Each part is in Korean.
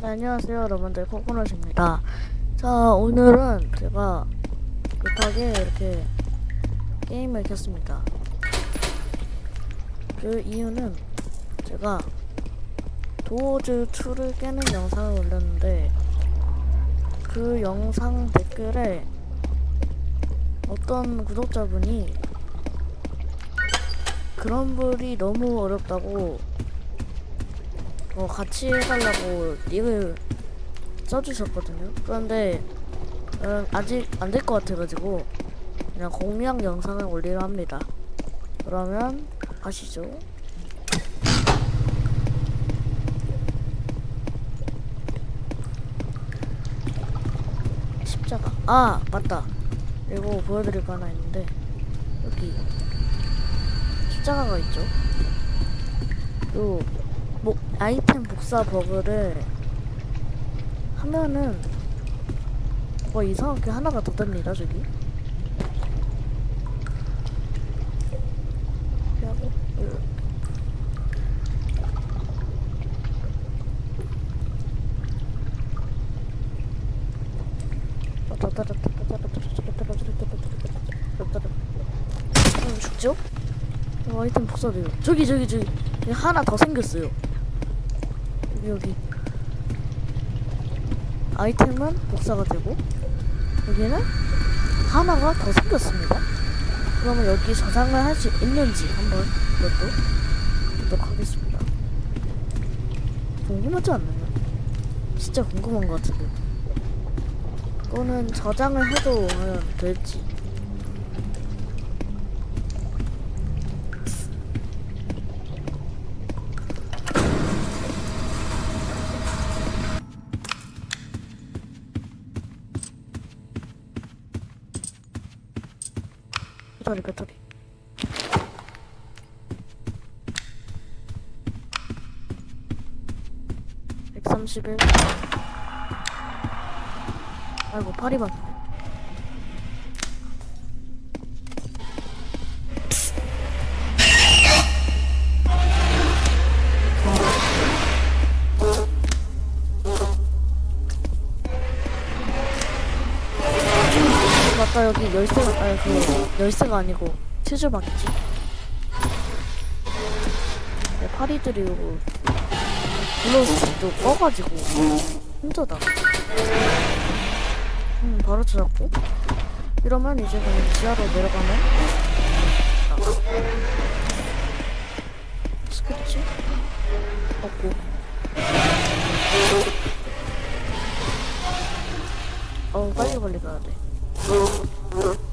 네, 안녕하세요 여러분들. 코코넛입니다. 자 오늘은 제가 급하게 이렇게 게임을 켰습니다. 그 이유는 제가 도어즈 2를 깨는 영상을 올렸는데 그 영상 댓글에 어떤 구독자분이 그런 불이 너무 어렵다고 어, 같이 해달라고 닉을 써주셨거든요. 그런데 음, 아직 안 될 것 같아가지고 그냥 공략 영상을 올리려 합니다. 그러면 가시죠. 십자가. 아 맞다. 이거 보여드릴 거 하나 있는데 여기 십자가가 있죠. 요뭐 아이템 복사 버그를 하면은 뭐 이상하게 하나가 더 뜹니다 저기. 죽죠? 어, 아이템 복사돼요 저기 저기 저기. 하나 더 생겼어요 여기. 아이템은 복사가 되고 여기는 하나가 더 생겼습니다. 그러면 여기 저장을 할 수 있는지 한번 이것도 보도록 하겠습니다. 궁금하지 않나요? 진짜 궁금한 것 같은데. 이거는 저장을 해도 과연 될지 배터리 배터리 (131) 아이고 파리 봤 여기 열쇠가 아니 그 열쇠가 아니고 치즈박이지? 네, 파리들이 이거 블러스도 꺼가지고 힘들다. 음 바로 찾았고. 이러면 이제 그냥 지하로 내려가면 아. 스케치? 없고. 어 빨리 빨리 가야 돼 Oh, oh, oh.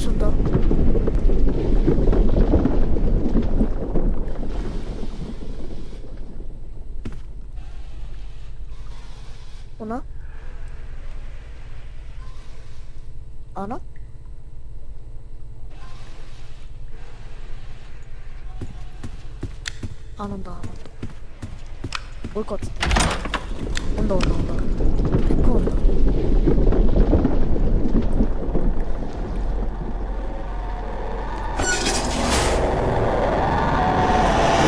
어 러쉬온다 오나? 안 와? 안 온다 올 것 같은데 온다 온다 온다 100% 온다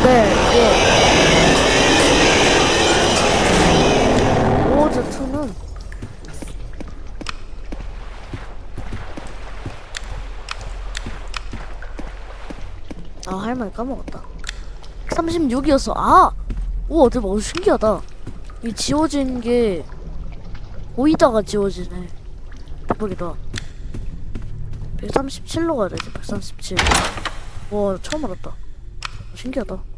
네 이게 오즈2는 아 할머니 까먹었다. 36이었어 아! 우와 대박. 어, 신기하다. 이 지워진 게 보이다가 지워지네. 대박이다. 137로 가야 되지 137와 처음 알았다. 신기하다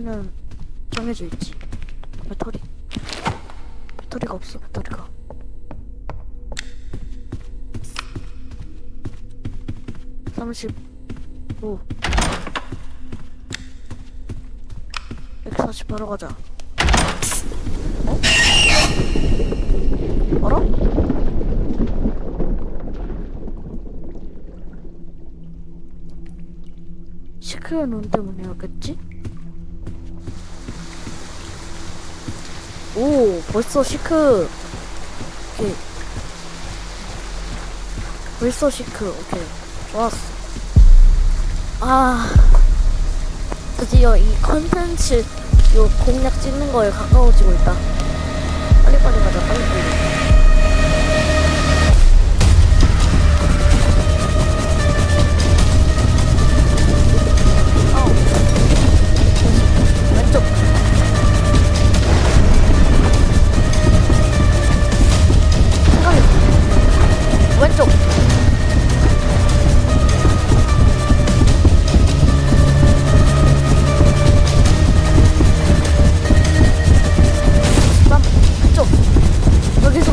여기는 정해져 있지 배터리 배터리가 없어 배터리가 삼십오 백사십 바로 가자 어? 알아? 시크릿 눈 때문이었겠지? 오 벌써 시크. 오케이. 벌써 시크. 오케이. 좋았어. 아. 드디어 이 컨텐츠 요 공략 찍는 거에 가까워지고 있다. 빨리빨리 가자 빨리빨리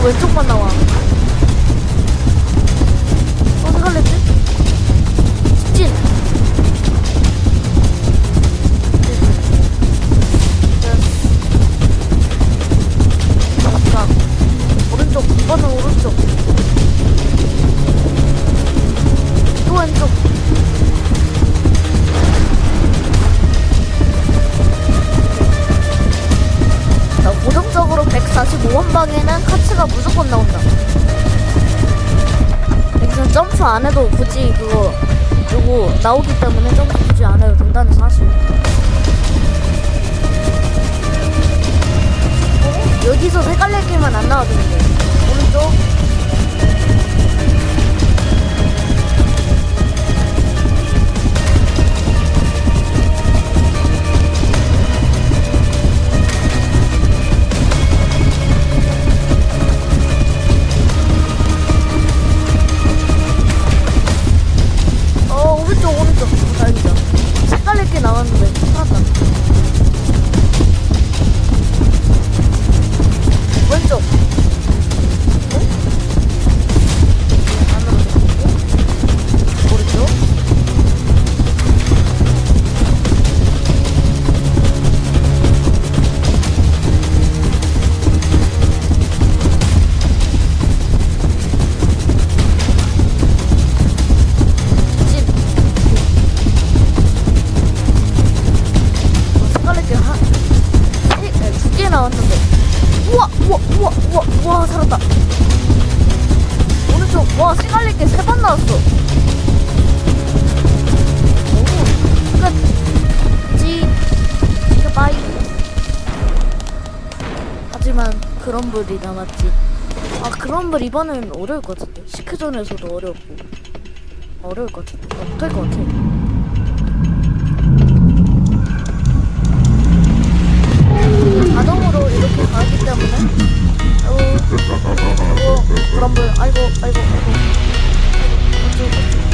왼쪽만 나와 점프 안 해도 굳이 그거 요거 나오기 때문에 점프 굳이 안 해도 된다는 사실. 어? 여기서 색깔내기만 안 나와도 돼. 오른쪽. 살았다 왼쪽 우와 살았다 오른쪽 와 색깔내기 세번 나왔어. 오끝지 바이. 하지만 그럼블이 남았지. 아 그럼블 이번엔 어려울 것 같은데. 시크존에서도 어렵고. 어려울 것 같은데. 못할 것 같아. 자동으로 이렇게 가기 때문에 아이고 아이고 그럼블 아이고 아이고 아이고. 어쭈 어쭈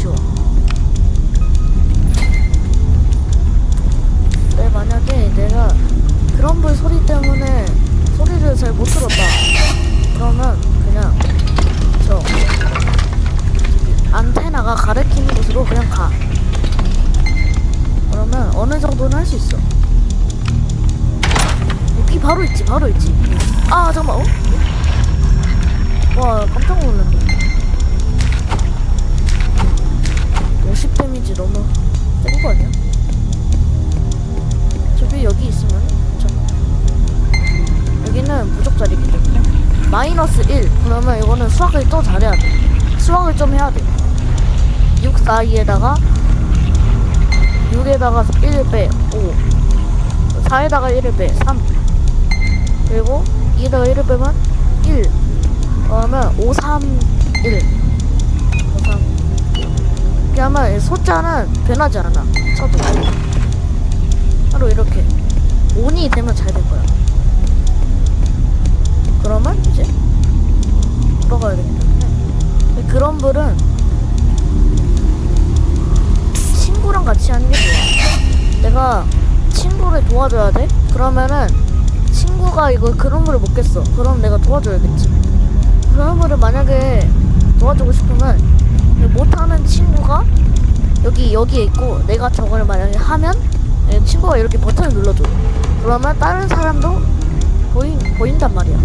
쉬워. 근데 만약에 내가 그런 불 소리 때문에 소리를 잘 못 들었다. 그러면 그냥 저 안테나가 가리키는 곳으로 그냥 가. 그러면 어느 정도는 할 수 있어. 비 바로 있지, 바로 있지. 아 잠깐만. 어? 와 깜짝 놀랐네. 50 데미지 너무 센거 아니야? 저기 여기 있으면 괜찮아. 여기는 부족자리기 때문에. 마이너스 1 그러면 이거는 수학을 또 잘해야 돼. 수학을 좀 해야 돼. 6, 4, 2에다가 6에다가 1 빼, 5 4에다가 1을 빼, 3 그리고 2에다가 1을 빼면 1 그러면 5, 3, 1 5, 3 이렇게 하면 숫자는 변하지 않아. 쳐도. 바로 이렇게 5이 되면 잘 될 거야. 그러면 이제 돌아가야 되기 때문에. 그런 불은 친구랑 같이 하는 게 좋아. 내가 친구를 도와줘야 돼? 그러면은 친구가 이거 그런 못 깼어. 그럼 내가 도와줘야겠지. 그런 불을 만약에 도와주고 싶으면 못하는 친구가 여기 여기에 있고 내가 저걸 만약에 하면 내 친구가 이렇게 버튼을 눌러줘 그러면 다른 사람도 보인, 보인단 말이야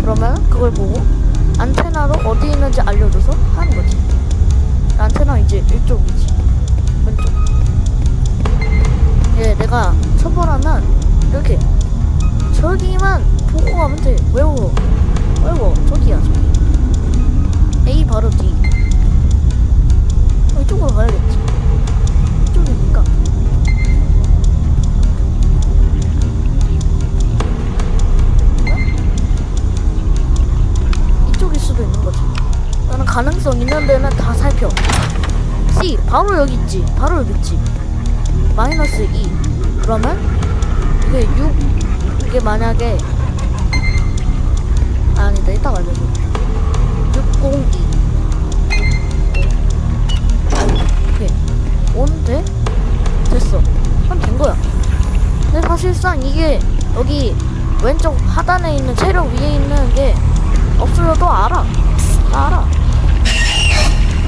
그러면 그걸 보고 안테나로 어디 있는지 알려줘서 하는 거지. 안테나 이제 이쪽이지. 왼쪽. 예, 내가 처벌하면 이렇게 저기만 보고 가면 돼. 외워. 외워. 저 바로 여기 있지. 바로 여기 있지. 마이너스 2. 그러면 이게 6 이게 만약에 아, 아니다 이따가 알려줘. 602. 오케이. 5는 돼? 됐어. 그럼 된 거야. 근데 사실상 이게 여기 왼쪽 하단에 있는 체력 위에 있는 게 없어져도 알아. 나 알아.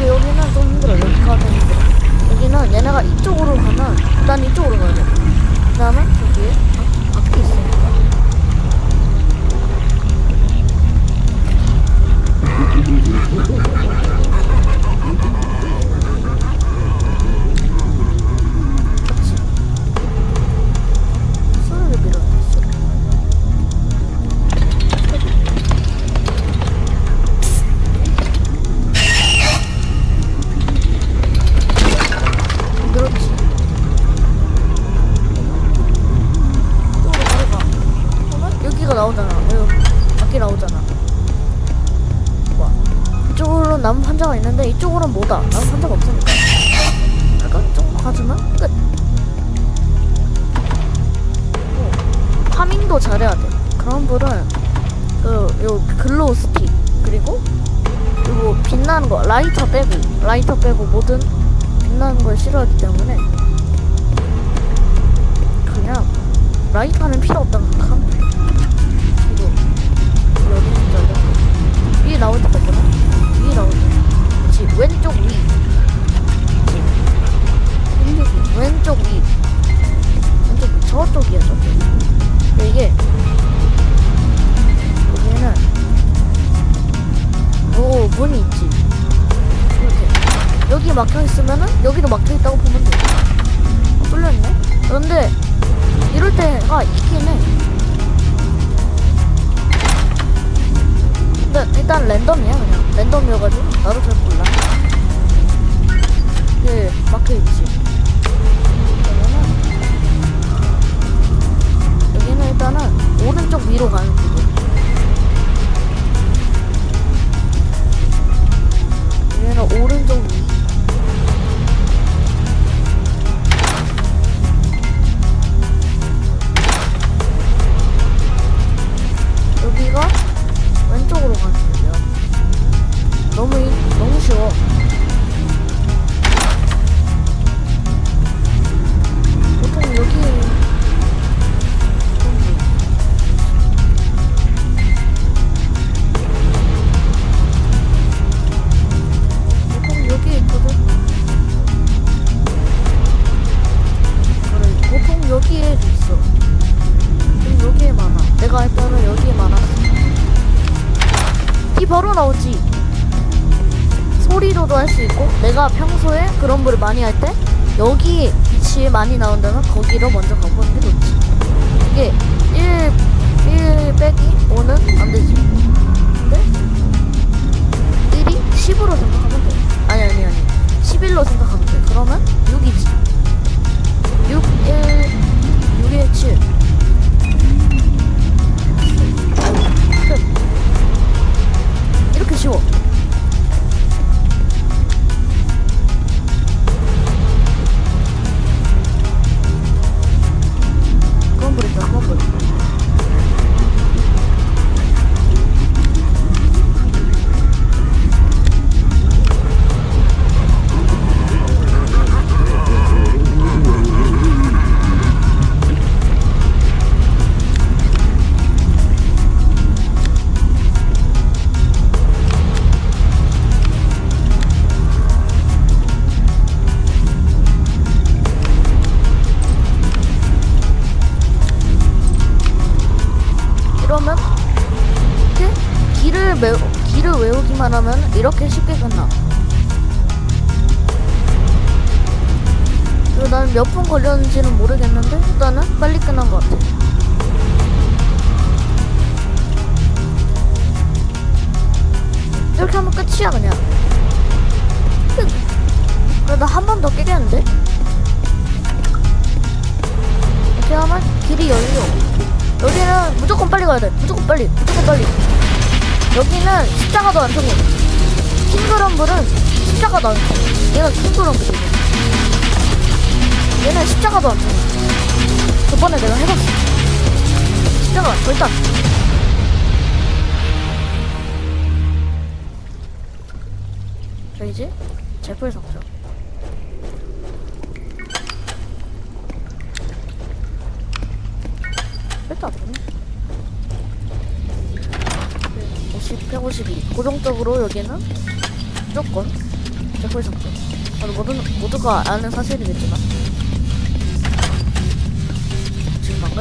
근데 여기는 좀 힘들어. 여기가 더 힘들어. 여기는 얘네가 이쪽으로 가면 난 이쪽으로 가야 돼. 그 다음에 저기에 바- 바퀴 있으니까. 라이터 빼고 모든 빛나는 걸 싫어하기 때문에 그냥 라이터는 필요 없다고 생각하면 돼. 그리고 여기 있는 줄 위에 나올 때가 있잖아. 위에 나올 때. 그치 왼쪽 위. 그치. 왼쪽 위. 왼쪽 위. 왼쪽 위. 저쪽이야 저쪽. 근데 이게 여기는 오 문이 있지. 여기 막혀 있으면은 여기도 막혀 있다고 보면 돼. 어, 뚫렸네. 그런데 이럴 때가 있긴 해. 근데 일단 랜덤이야 그냥 랜덤이어가지고 나도 잘 몰라. 이게 막혀 있지. 그러면은 여기는 일단은 오른쪽 위로 가는 거고. 여기는 오른쪽 위. 스토리로 여기가 왼쪽으로 가는 거예요. 너무, 너무 쉬워. 평소에 그런블을 많이 할 때 여기 빛이 많이 나온다면 거기로 먼저 가보는 게 좋지. 이게 1, 1 빼기 5는 안 되지? 근데 1이 10으로 생각하면 돼. 아니 아니 아니. 11로 생각하면 돼. 그러면 6이지. 6, 1, 6에 7끝 이렇게 쉬워 있다 그런 거 이러 나는 몇분 걸렸는지는 모르겠는데 일단은 빨리 끝난 것 같아. 이렇게 하면 끝이야 그냥. 끝. 그래도 한 번 더 깨겠는데? 이렇게 하면 길이 열려. 여기는 무조건 빨리 가야 돼. 무조건 빨리. 무조건 빨리. 여기는 십자가도 안 통해. 킹그럼블은 십자가도 안 통해. 얘는 킹그럼블이야. 얘는 십자가도 안 통해. 저번에 내가 해봤어. 십자가 절단. 저 이제 제풀 상점. 일단 안 되네. 50, 152. 고정적으로 여기는 무조건 제풀. 아니, 모두, 모두가 아는 사실이겠지만.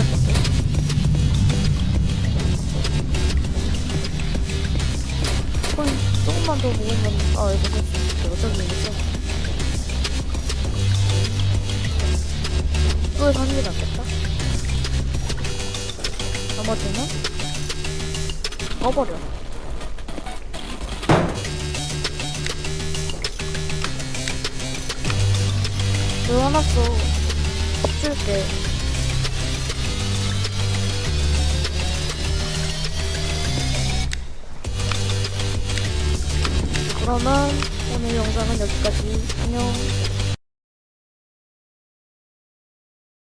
건데. 조금, 조금만 더 먹으면, 아, 이거 있어. 어차피 이거 이걸 사는 게 낫겠다. 나머지는. 이거 하나 써. 줄게. 그러면 오늘 영상은 여기까지. 안녕.